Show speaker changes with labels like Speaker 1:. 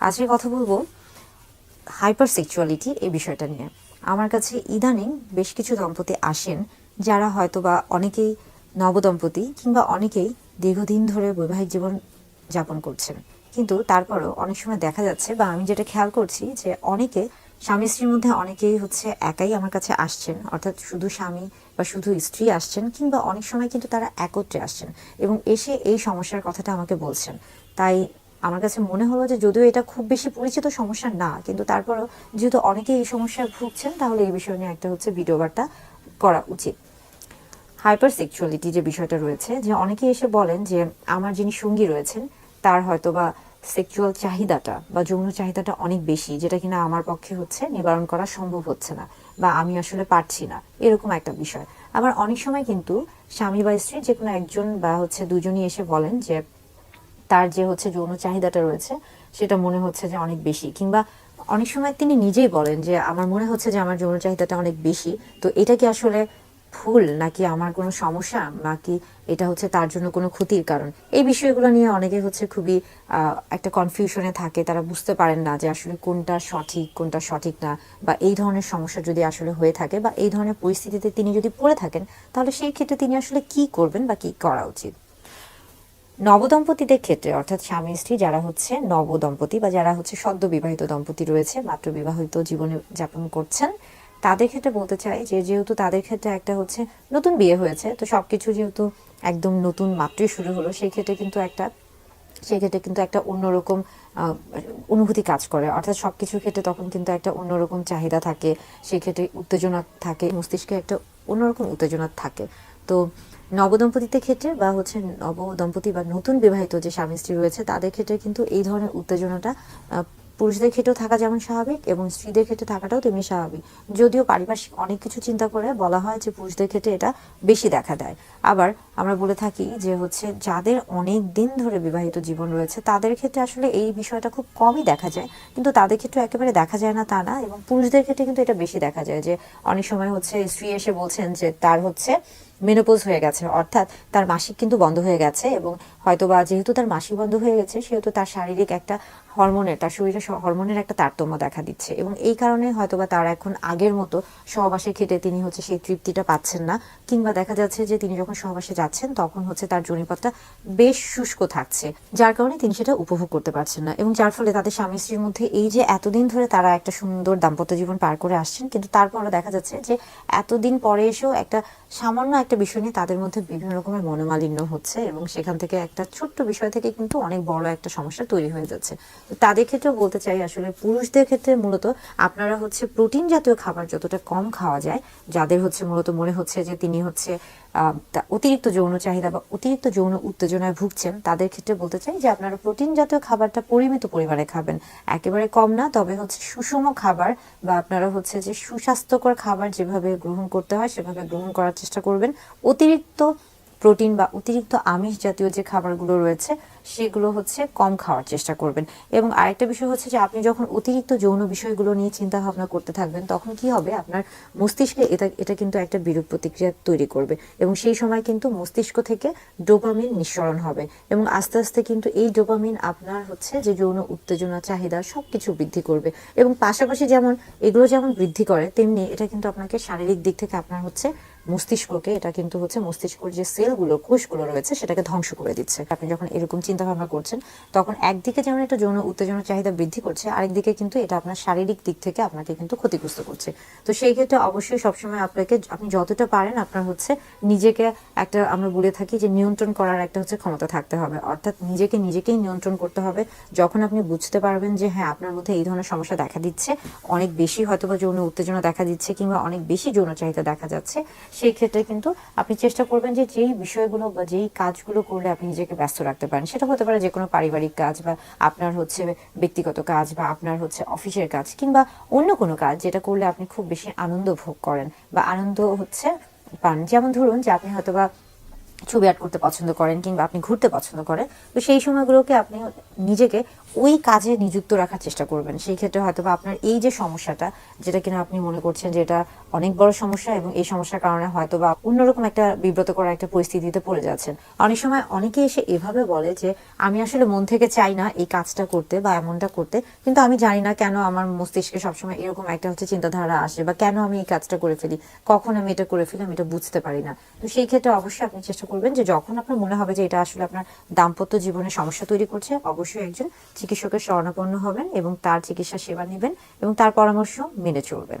Speaker 1: আজকে কথা বলব হাইপার সেক্সুয়ালিটি এই বিষয়টা নিয়ে। আমার কাছে ইদানিং বেশ কিছু দম্পতি আসেন যারা হয়তো বা অনেকেই নবদম্পতি কিংবা অনেকেই দীর্ঘদিন ধরে বৈবাহিক জীবন যাপন করছেন। কিন্তু তারপরও অনেক সময় দেখা যাচ্ছে বা আমি যেটা খেয়াল করছি যে অনেকে স্বামী স্ত্রীর মধ্যে অনেকেই হচ্ছে একাই আমার কাছে আসছেন। অর্থাৎ শুধু স্বামী বা শুধু স্ত্রী আসছেন কিংবা অনেক সময় কিন্তু তারা একত্রে আসছেন এবং এসে এই সমস্যার কথাটা আমাকে বলছেন। তাই আমার কাছে মনে হলো যে যদিও এটা খুব বেশি পরিচিত সমস্যা না, কিন্তু তারপরও যেহেতু অনেকে এই সমস্যায় ভুগছেন, তাহলে এই বিষয় নিয়ে একটা হচ্ছে ভিডিও বার্তা করা উচিত। হাইপার সেক্সুয়ালিটি যে বিষয়টা রয়েছে, যে অনেকে এসে বলেন যে আমার যিনি সঙ্গী রয়েছেন, তার হয়তো বা সেক্সুয়াল চাহিদাটা বা যৌন চাহিদাটা অনেক বেশি, যেটা কিনা আমার পক্ষে হচ্ছে, নিবারণ করা সম্ভব হচ্ছে না বা আমি আসলে পারছি না, এরকম একটা বিষয়। আবার অনেক সময় কিন্তু স্বামী বা স্ত্রী যে কোনো একজন বা হচ্ছে দুজনই এসে বলেন যে তার যে হচ্ছে যৌন চাহিদাটা রয়েছে, সেটা মনে হচ্ছে যে অনেক বেশি। কিংবা অনেক সময় তিনি নিজেই বলেন যে, আমার মনে হচ্ছে যে আমার যৌন চাহিদাটা অনেক বেশি। তো এটা কি আসলে ভুল, নাকি আমার কোনো সমস্যা, নাকি এটা হচ্ছে তার জন্য কোনো ক্ষতির কারণ? এই বিষয়গুলো নিয়ে অনেকে হচ্ছে খুবই একটা কনফিউশনে থাকে। তারা বুঝতে পারেন না যে আসলে কোনটা সঠিক কোনটা সঠিক না, বা এই ধরনের সমস্যা যদি আসলে হয়ে থাকে, বা এই ধরনের পরিস্থিতিতে তিনি যদি পড়ে থাকেন, তাহলে সেই ক্ষেত্রে তিনি আসলে কি করবেন বা কি করা উচিত? নবদম্পতিদের ক্ষেত্রে, অর্থাৎ স্বামী স্ত্রী যারা হচ্ছে নবদম্পতি বা যারা হচ্ছে সদ্য বিবাহিত দম্পতি রয়েছে, মাত্র বিবাহিত জীবনে যাপন করছেন, তাদের ক্ষেত্রে বলতে চাই যে যেহেতু তাদের ক্ষেত্রে একটা হচ্ছে নতুন বিয়ে হয়েছে, তো সব কিছু যেহেতু একদম নতুন মাত্রই শুরু হলো সেই ক্ষেত্রে কিন্তু একটা, সেক্ষেত্রে কিন্তু একটা অন্যরকম অনুভূতি কাজ করে। অর্থাৎ সবকিছুর ক্ষেত্রে তখন কিন্তু একটা অন্যরকম চাহিদা থাকে, সেক্ষেত্রে উত্তেজনা থাকে, মস্তিষ্কে একটা অন্যরকম উত্তেজনা থাকে। তো নবদম্পতিদের ক্ষেত্রে বা হচ্ছে নব দম্পতি বা নতুন বিবাহিত যে স্বামী স্ত্রী রয়েছে, তাদের ক্ষেত্রে কিন্তু এই ধরনের উত্তেজনাটা পুরুষদের ক্ষেত্রেও থাকা যেমন স্বাভাবিক এবং স্ত্রীদের ক্ষেত্রে থাকাটাও তেমনি স্বাভাবিক। যদিও পারিপার্শ্বিক অনেক কিছু চিন্তা করে বলা হয় যে পুরুষদের ক্ষেত্রে এটা বেশি দেখা দেয়। আবার আমরা বলে থাকি যে হচ্ছে যাদের অনেক দিন ধরে বিবাহিত জীবন রয়েছে, তাদের ক্ষেত্রে আসলে এই বিষয়টা খুব কমই দেখা যায়। কিন্তু তাদের ক্ষেত্রে একেবারে দেখা যায় না তা না, এবং পুরুষদের ক্ষেত্রে কিন্তু এটা বেশি দেখা যায় যে অনেক সময় হচ্ছে স্ত্রী এসে বলছেন যে তার হচ্ছে মেনোপোজ হয়ে গেছে, অর্থাৎ তার মাসিক কিন্তু বন্ধ হয়ে গেছে এবং হয়তোবা যেহেতু তার মাসিক বন্ধ হয়ে গেছে, সেহেতু তার শারীরিক একটা হরমোনের তার শরীরে হরমোনের একটা তারতম্য দেখা দিচ্ছে। এবং এই কারণে হয়তোবা তার এখন আগের মতো সহবাসে খেটে তিনি হচ্ছে সেই তৃপ্তিটা পাচ্ছেন না, কিংবা দেখা যাচ্ছে যে তিনি যখন সহবাসে যাচ্ছেন তখন হচ্ছে তার জনিপথটা বেশ শুষ্ক থাকছে, যার কারণে তিনি সেটা উপভোগ করতে পারছেন না এবং যার ফলে তাদের স্বামী স্ত্রীর মধ্যে এই যে এতদিন ধরে তারা একটা সুন্দর দাম্পত্য জীবন পার করে আসছেন, কিন্তু তারপরও দেখা যাচ্ছে যে এতদিন পরে এসেও একটা সামান্য একটা বিষয় নিয়ে তাদের মধ্যে বিভিন্ন রকমের মনোমালিন্য হচ্ছে এবং সেখান থেকে একটা ছোট্ট বিষয় থেকে কিন্তু অনেক বড় একটা সমস্যা তৈরি হয়ে যাচ্ছে। তাদের ক্ষেত্রেও বলতে চাই আসলে পুরুষদের ক্ষেত্রে মূলত আপনারা হচ্ছে প্রোটিন জাতীয় খাবার যতটা কম খাওয়া যায়, যাদের হচ্ছে মূলত মনে হচ্ছে যে তিনি হচ্ছে অতিরিক্ত যৌন চাহিদা বা অতিরিক্ত যৌন উত্তেজনায় ভুগছেন, তাদের ক্ষেত্রে বলতে চাই যে আপনারা প্রোটিন জাতীয় খাবারটা পরিমিত পরিমাণে খাবেন। একেবারে কম না, তবে হচ্ছে সুষম খাবার বা আপনারা হচ্ছে যে সুস্বাস্থ্যকর খাবার যেভাবে গ্রহণ করতে হয়, সেভাবে গ্রহণ করার চেষ্টা করবেন। অতিরিক্ত প্রোটিন বা অতিরিক্ত আমিষ জাতীয় যে খাবারগুলো রয়েছে সেগুলো হচ্ছে কম খাওয়ার চেষ্টা করবেন। এবং আরেকটা বিষয় হচ্ছে যে আপনি যখন অতিরিক্ত যৌন বিষয়গুলো নিয়ে চিন্তা ভাবনা করতে থাকবেন, তখন কি হবে? আপনার মস্তিষ্কে এটা এটা কিন্তু একটা বিরূপ প্রতিক্রিয়া তৈরি করবে। এবং সেই সময় কিন্তু মস্তিষ্ক থেকে ডোপামিন নিঃসরণ হবে। এবং আস্তে আস্তে কিন্তু এই ডোপামিন আপনার হচ্ছে যে যৌন উত্তেজনা, চাহিদা সবকিছু বৃদ্ধি করবে। এবং পাশাপাশি যেমন, এগুলো যেমন বৃদ্ধি করে, তেমনি এটা কিন্তু আপনাকে শারীরিক দিক থেকে আপনার হচ্ছে মস্তিষ্ককে, এটা কিন্তু হচ্ছে মস্তিষ্কের যে সেলগুলো, কোষগুলো রয়েছে, সেটাকে ধ্বংস করে দিচ্ছে। আপনি যখন এরকম চিন্তা ভাবনা করছেন, তখন একদিকে যেমন একটা যৌন উত্তেজনার চাহিদা বৃদ্ধি করছে, আরেকদিকে কিন্তু এটা আপনার শারীরিক দিক থেকে আপনাকে কিন্তু ক্ষতিগ্রস্ত করছে। তো সেই ক্ষেত্রে অবশ্যই সবসময় আপনাকে, আপনি যতটা পারেন আপনার হচ্ছে নিজেকে একটা আমরা বলে থাকি যে নিয়ন্ত্রণ করার একটা হচ্ছে ক্ষমতা থাকতে হবে। অর্থাৎ নিজেকে নিজেকেই নিয়ন্ত্রণ করতে হবে। যখন আপনি বুঝতে পারবেন যে হ্যাঁ আপনার মধ্যে এই ধরনের সমস্যা দেখা দিচ্ছে, অনেক বেশি হয়তো বা যৌন উত্তেজনা দেখা দিচ্ছে কিংবা অনেক বেশি যৌন চাহিদা দেখা যাচ্ছে সেই ক্ষেত্রে কিন্তু আপনি চেষ্টা করবেন যে যেই বিষয়গুলো বা যেই কাজগুলো করলে আপনি নিজেকে ব্যস্ত রাখতে পারেন, সেটা হতে পারে যে কোনো পারিবারিক কাজ বা আপনার হচ্ছে ব্যক্তিগত কাজ বা আপনার হচ্ছে অফিসের কাজ কিংবা অন্য কোনো কাজ যেটা করলে আপনি খুব বেশি আনন্দ ভোগ করেন বা আনন্দ হচ্ছে পান। যেমন ধরুন যে আপনি হয়তোবা ছবি আর্ট করতে পছন্দ করেন কিংবা আপনি ঘুরতে পছন্দ করেন, তো সেই সময়গুলোকে আপনি নিজেকে ওই কাজে নিযুক্ত রাখার চেষ্টা করবেন। সেই ক্ষেত্রে হয়তো বা আপনার এই যে সমস্যাটা, যেটা কিনা আপনি মনে করছেন যে এটা অনেক বড় সমস্যা এবং এই সমস্যার কারণে হয়তো বা অন্যরকম একটা বিব্রত করা একটা পরিস্থিতিতে পড়ে যাচ্ছেন। অনেক সময় অনেকে এসে এভাবে বলে যে, আমি আসলে মন থেকে চাই না এই কাজটা করতে বা এমনটা করতে, কিন্তু আমি জানি না কেন আমার মস্তিষ্কে সবসময় এরকম একটা হচ্ছে চিন্তাধারা আসে বা কেন আমি এই কাজটা করে ফেলি, কখন আমি এটা করে ফেলি আমি এটা বুঝতে পারি না। তো সেই ক্ষেত্রে অবশ্যই আপনি চেষ্টা করবেন যে যখন আপনার মনে হবে যে এটা আসলে আপনার দাম্পত্য জীবনে সমস্যা তৈরি করছে, অবশ্যই একজন চিকিৎসকের শরণাপন্ন হবেন এবং তার চিকিৎসা সেবা নেবেন এবং তার পরামর্শ মেনে চলবেন।